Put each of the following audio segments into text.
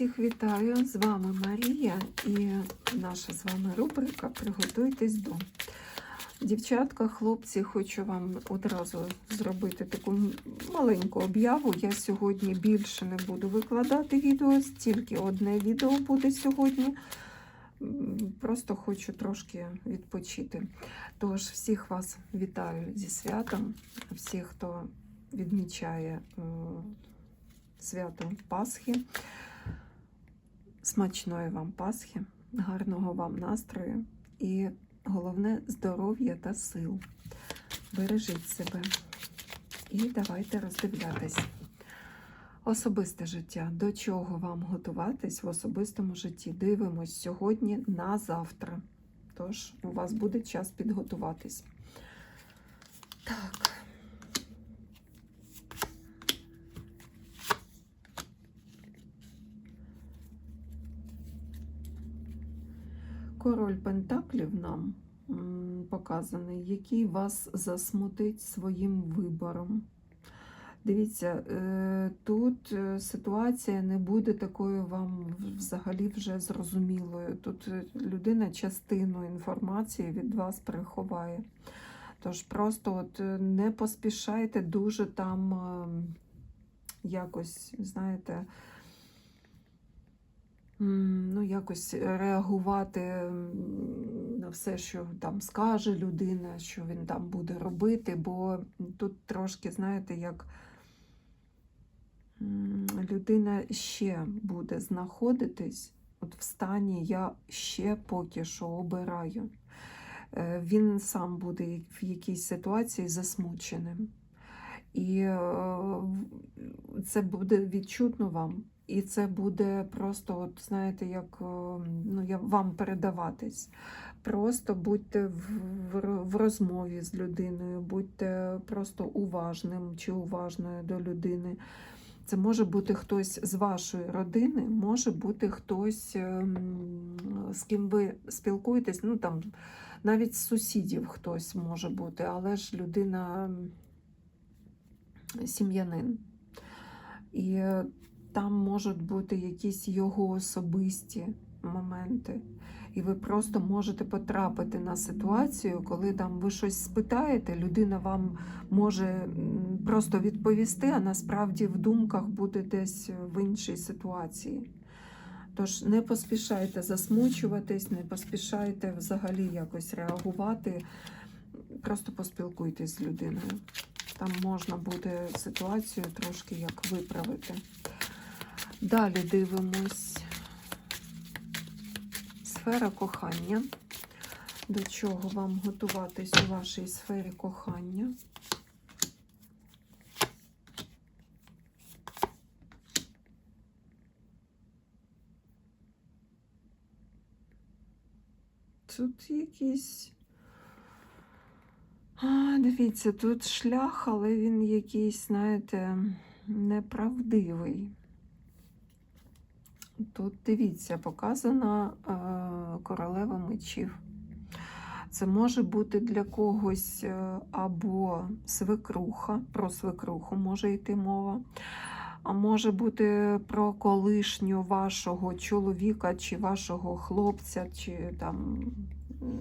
Всіх вітаю! З вами Марія і наша з вами рубрика Приготуйтесь до. Дівчатка, хлопці, хочу вам одразу зробити таку маленьку об'яву. Я сьогодні більше не буду викладати відео, тільки одне відео буде сьогодні. Просто хочу трошки відпочити. Тож, всіх вас вітаю зі святом, всіх, хто відмічає е, свято Пасхи. Смачної вам Пасхи, гарного вам настрою і головне здоров'я та сил. Бережіть себе і давайте роздивлятись. Особисте життя. До чого вам готуватись в особистому житті? Дивимось сьогодні на завтра. Тож у вас буде час підготуватись. Так. Король Пентаклів нам показаний, який вас засмутить своїм вибором. Дивіться, е, тут е, ситуація не буде такою вам взагалі вже зрозумілою. Тут е, людина частину інформації від вас приховає. Тож просто от не поспішайте дуже там е, якось, знаєте, ну, якось реагувати на все, що там скаже людина, що він там буде робити, бо тут трошки, знаєте, як людина ще буде знаходитись от в стані я ще поки що обираю. Е, Він сам буде в якійсь ситуації засмученим. І е, це буде відчутно вам. І це буде просто, от знаєте, як е, ну, я, вам передаватись. Просто будьте в, в, розмові з людиною, будьте просто уважним чи уважною до людини. Це може бути хтось з вашої родини, може бути хтось, ем, з ким ви спілкуєтесь, ну там навіть з сусідів хтось може бути, але ж людина сім'янин. І е, там можуть бути якісь його особисті моменти. І ви просто можете потрапити на ситуацію, коли там ви щось спитаєте, людина вам може просто відповісти, а насправді в думках буде десь в іншій ситуації. Тож не поспішайте засмучуватись, не поспішайте взагалі якось реагувати. Просто поспілкуйтесь з людиною. Там можна буде ситуацію трошки як виправити. Далі дивимось. Сфера кохання. До чого вам готуватись у вашій сфері кохання? Тут якісь. А, дивіться, тут шлях, але він якийсь, знаєте, неправдивий. Тут дивіться, показана е, королева мечів. Це може бути для когось е, або свекруха, про свекруху може йти мова, а може бути про колишню вашого чоловіка чи вашого хлопця, чи там,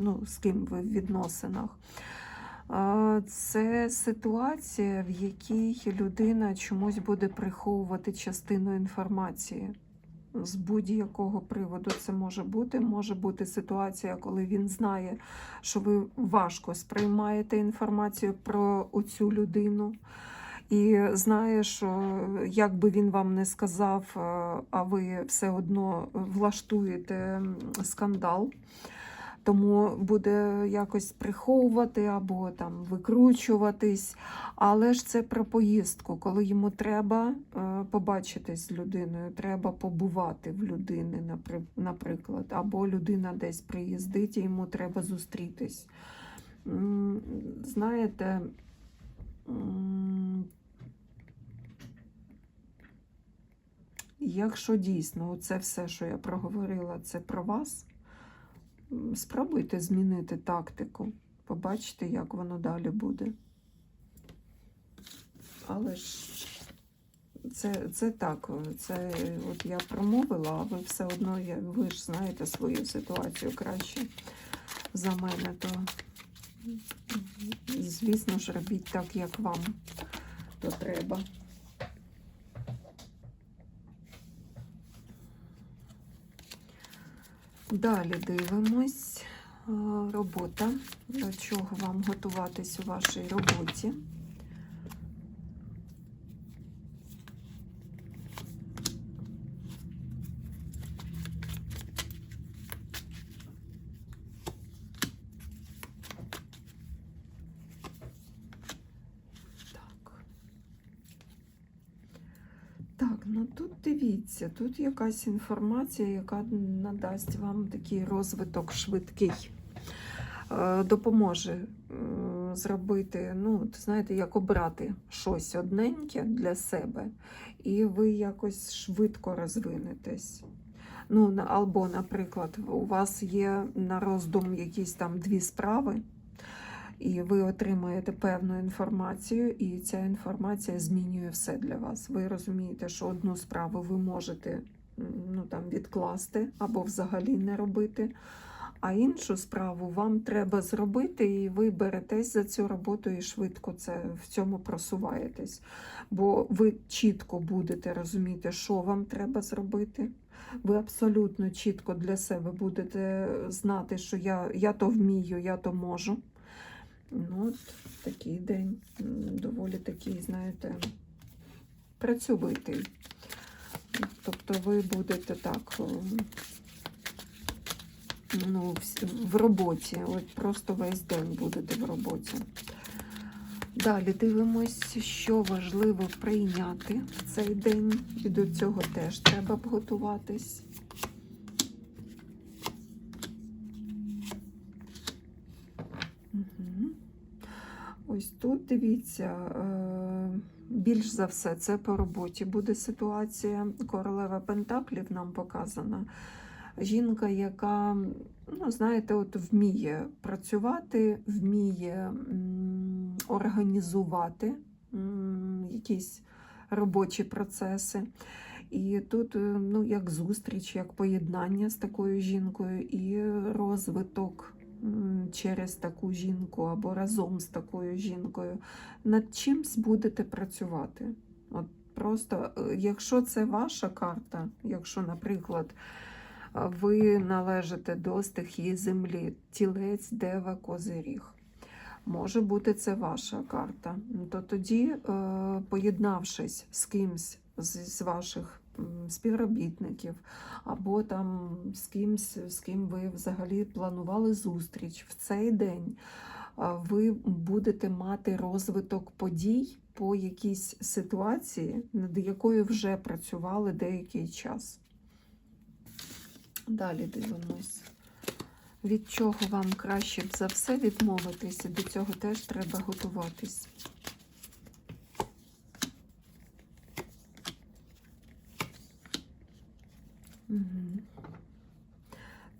ну, з ким ви в відносинах. Е, Це ситуація, в якій людина чомусь буде приховувати частину інформації. З будь-якого приводу це може бути. Може бути ситуація, коли він знає, що ви важко сприймаєте інформацію про оцю людину. І знає, що як би він вам не сказав, е, а ви все одно влаштуєте скандал. Тому буде якось приховувати або там викручуватись. Але ж це про поїздку, коли йому треба е, побачитись з людиною, треба побувати в людини, наприклад, або людина десь приїздить і йому треба зустрітись. Знаєте, якщо дійсно це все, що я проговорила, це про вас, спробуйте змінити тактику, побачите, як воно далі буде. Але ж це, це так. Це от я промовила, а ви все одно ви ж знаєте свою ситуацію краще за мене, то звісно ж робіть так, як вам то треба. Далі дивимось. Е, Робота. До чого вам готуватись у вашій роботі? Ну тут дивіться, тут якась інформація, яка надасть вам такий розвиток швидкий. Е, Допоможе е, зробити, ну, знаєте, як обрати щось одненьке для себе, і ви якось швидко розвинетесь. Ну, або, наприклад, у вас є на роздум якісь там дві справи, і ви отримуєте певну інформацію, і ця інформація змінює все для вас. Ви розумієте, що одну справу ви можете ну, там, відкласти або взагалі не робити, а іншу справу вам треба зробити, і ви беретесь за цю роботу і швидко це в цьому просуваєтесь. Бо ви чітко будете розуміти, що вам треба зробити. Ви абсолютно чітко для себе будете знати, що я, я то вмію, я то можу. Ну, от такий день доволі такий, знаєте, працьовитий. Тобто ви будете так ну, в роботі, от просто весь день будете в роботі. Далі дивимось, що важливо прийняти в цей день. І до цього теж треба б готуватись. Угу. Ось тут дивіться, е, більш за все, це по роботі буде ситуація. Королева Пентаклів нам показана. Жінка, яка, ну, знаєте, от вміє працювати, вміє організувати якісь робочі процеси. І тут, е, ну, як зустріч, як поєднання з такою жінкою, і розвиток через таку жінку або разом з такою жінкою. Над чимсь будете працювати. От просто, е, якщо це ваша карта, якщо, наприклад, ви належите до стихії землі, тілець, дева, козиріг. Може бути, це ваша карта. То тоді, е, поєднавшись з кимсь з, ваших співробітників, або там з кимсь, з ким ви взагалі планували зустріч в цей день, ви будете мати розвиток подій по якійсь ситуації, над якою вже працювали деякий час. Далі дивимось. Від чого вам краще б за все відмовитися, до цього теж треба готуватись.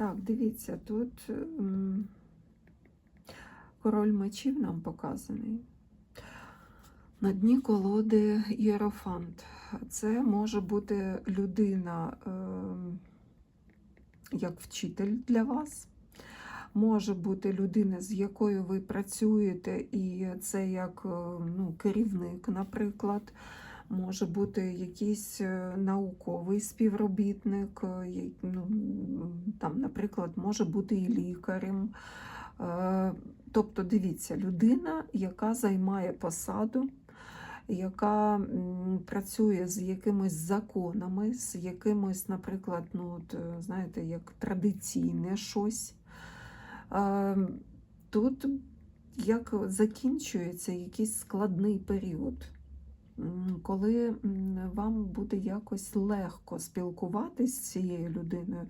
Так, дивіться, тут м, король мечів нам показаний. На дні колоди Єрофант. Це може бути людина ем, як вчитель для вас. Може бути людина, з якою ви працюєте, і це як е, ну, керівник, наприклад. Може бути якийсь е, науковий співробітник, е, ну, там, наприклад, може бути і лікарем. Е, Тобто, дивіться, людина, яка займає посаду, яка працює з якимись законами, з якимось, наприклад, ну, от, знаєте, як традиційне щось. Тут як закінчується якийсь складний період, коли вам буде якось легко спілкуватись з цією людиною,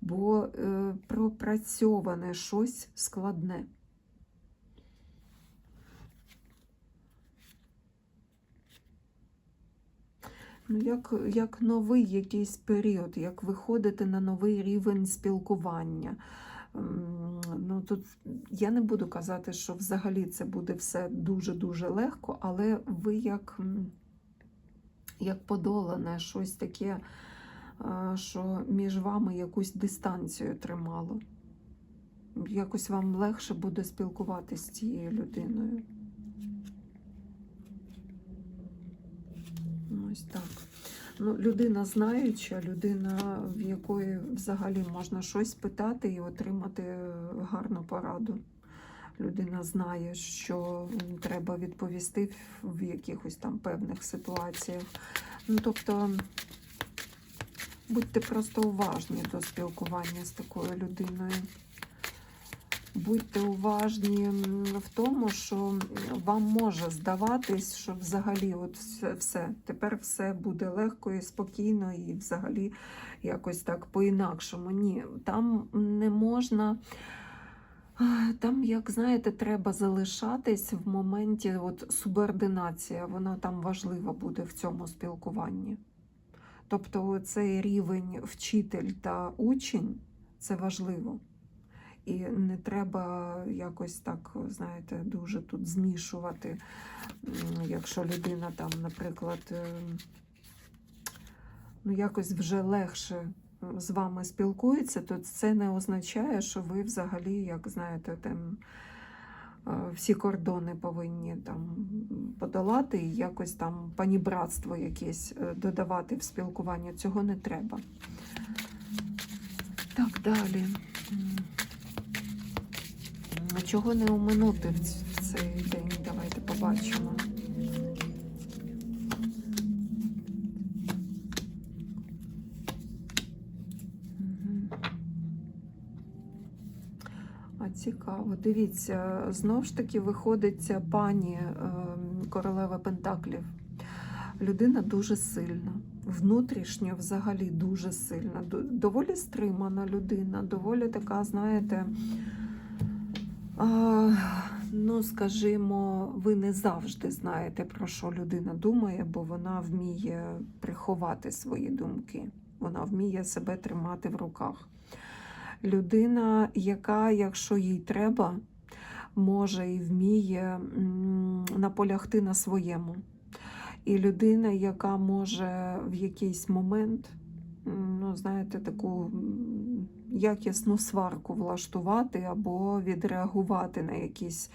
бо е, пропрацьоване щось складне. Ну, як, як новий якийсь період, як виходити на новий рівень спілкування. Ну, тут я не буду казати, що взагалі це буде все дуже-дуже легко, але ви як як подолане, щось таке, е, що між вами якусь дистанцію тримало. Якось вам легше буде спілкуватися з цією людиною. Ось так. Ну, людина знаюча, людина, в якої взагалі можна щось питати і отримати гарну пораду. Людина знає, що треба відповісти в якихось там певних ситуаціях. Ну, тобто, будьте просто уважні до спілкування з такою людиною. Будьте уважні в тому, що вам може здаватись, що взагалі от все, тепер все буде легко і спокійно, і взагалі якось так по-інакшому. Ні, там не можна. Там, як знаєте, треба залишатись в моменті от субординація, вона там важлива буде в цьому спілкуванні. Тобто цей рівень вчитель та учень це важливо. І не треба якось так, знаєте, дуже тут змішувати. Якщо людина там, наприклад, е, ну якось вже легше з вами спілкується, то це не означає, що ви взагалі, як знаєте, там е, всі кордони повинні там подолати і якось там панібратство якесь е, додавати в спілкування. Цього не треба. Так, далі. А Чого не оминути в цей день? Давайте побачимо. А цікаво. Дивіться, знов ж таки виходить пані ем, королева Пентаклів. Людина дуже сильна, внутрішньо взагалі дуже сильна, доволі стримана людина, доволі така, знаєте, ну, скажімо, ви не завжди знаєте, про що людина думає, бо вона вміє приховати свої думки. Вона вміє себе тримати в руках. Людина, яка, якщо їй треба, може і вміє наполягти на своєму. І людина, яка може в якийсь момент, ну, знаєте, таку якісну сварку влаштувати або відреагувати на якісь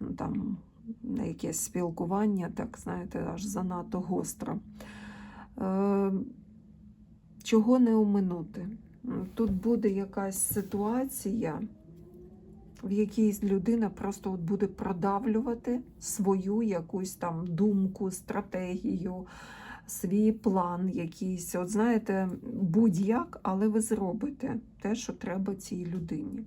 ну, там, на якесь спілкування, так знаєте, аж занадто гостро. Е, чого не оминути? Тут буде якась ситуація, в якій людина просто от буде продавлювати свою якусь там думку, стратегію, свій план якийсь. От знаєте, будь-як, але ви зробите те, що треба цій людині.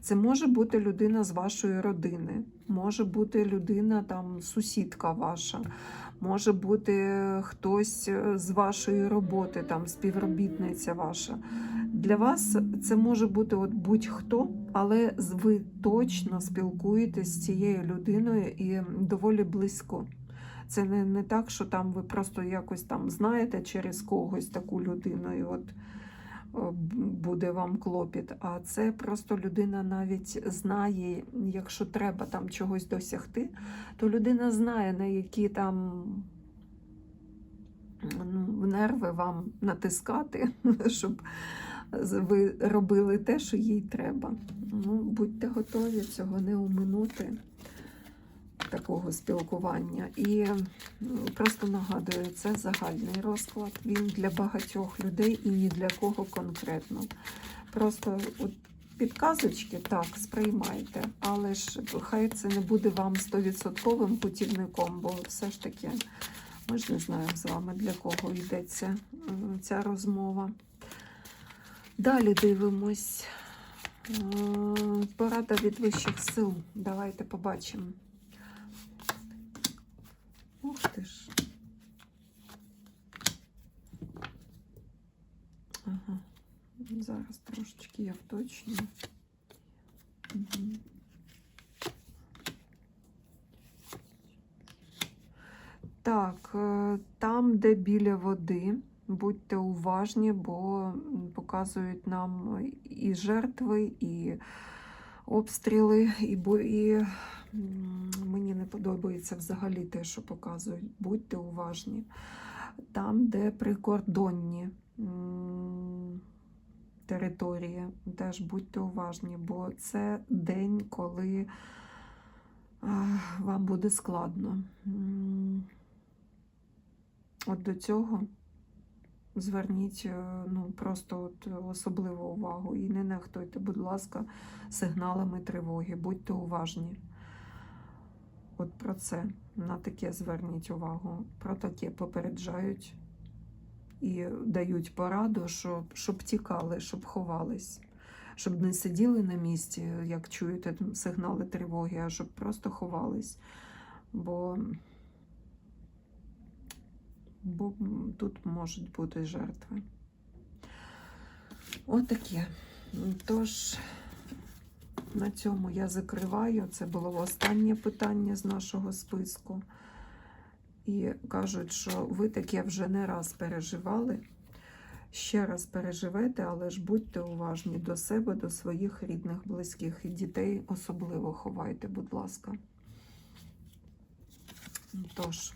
Це може бути людина з вашої родини, може бути людина, там, сусідка ваша, може бути хтось е, з вашої роботи, там, співробітниця ваша. Для вас це може бути от будь-хто, але ви точно спілкуєтесь з цією людиною і доволі близько. Це не, не так, що там ви просто якось там знаєте через когось таку людину, і от буде вам клопіт. А це просто людина навіть знає, якщо треба там чогось досягти, то людина знає, на які там ну, нерви вам натискати, щоб ви робили те, що їй треба. Ну, будьте готові цього не оминути такого спілкування. І просто нагадую, це загальний розклад. Він для багатьох людей і ні для кого конкретно. Просто от підказочки так, сприймайте, але ж хай це не буде вам 100% путівником, бо все ж таки ми ж не знаємо з вами, для кого йдеться ця розмова. Далі дивимось. Порада від вищих сил. Давайте побачимо. Ух ти ж. Ага. Зараз трошечки я вточню. Мгм. Так, е, там, де біля води, будьте уважні, бо показують нам і жертви, і обстріли, і, бо, і м, мені не подобається взагалі те, що показують. Будьте уважні. там, де прикордонні території, теж будьте уважні, бо це день, коли вам буде складно. От до цього зверніть е, ну, просто от особливу увагу і не нехтуйте, будь ласка, сигналами тривоги, будьте уважні. От про це, на таке зверніть увагу. Про таке попереджають і дають пораду, щоб, щоб тікали, щоб ховались, щоб не сиділи на місці, як чуєте сигнали тривоги, а щоб просто ховались. Бо, бо тут можуть бути жертви. Отаке. Тож. На цьому я закриваю. Це було останнє питання з нашого списку. І кажуть, що ви таке вже не раз переживали. Ще раз переживете, але ж будьте уважні до себе, до своїх рідних, близьких і дітей особливо ховайте, будь ласка. Тож,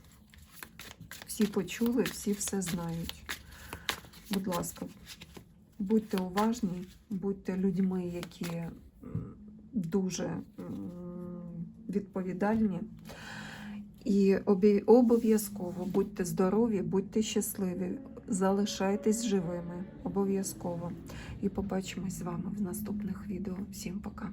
всі почули, всі все знають. Будь ласка, будьте уважні, будьте людьми, які дуже відповідальні. І обов'язково будьте здорові, будьте щасливі, залишайтесь живими. Обов'язково. І побачимось з вами в наступних відео. Всім пока.